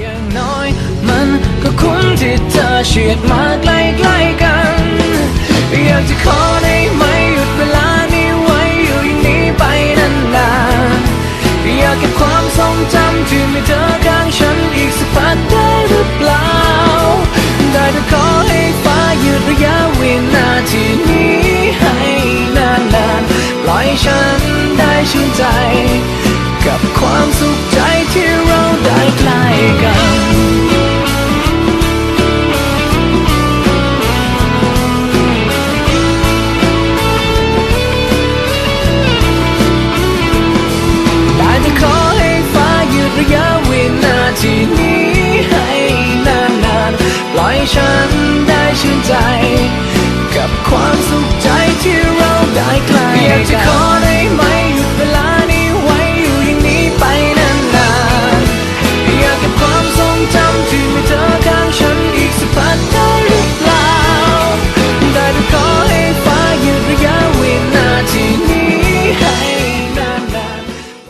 อย่างน้อย มันก็คุ้มที่เธอเฉียดมาใกล้ๆกัน อยากจะขอได้ไหมหยุดเวลานี้ไว้อยู่อย่างนี้ไปนานๆอยากเก็บความทรงจำที่มีเธอข้างฉันอีกสักพักได้หรือเปล่า ได้แต่ขอให้ฟ้าหยุดระยะเวินาทีนี้ให้นานๆปล่อยฉันได้ชื่นใจ ๆปล่อ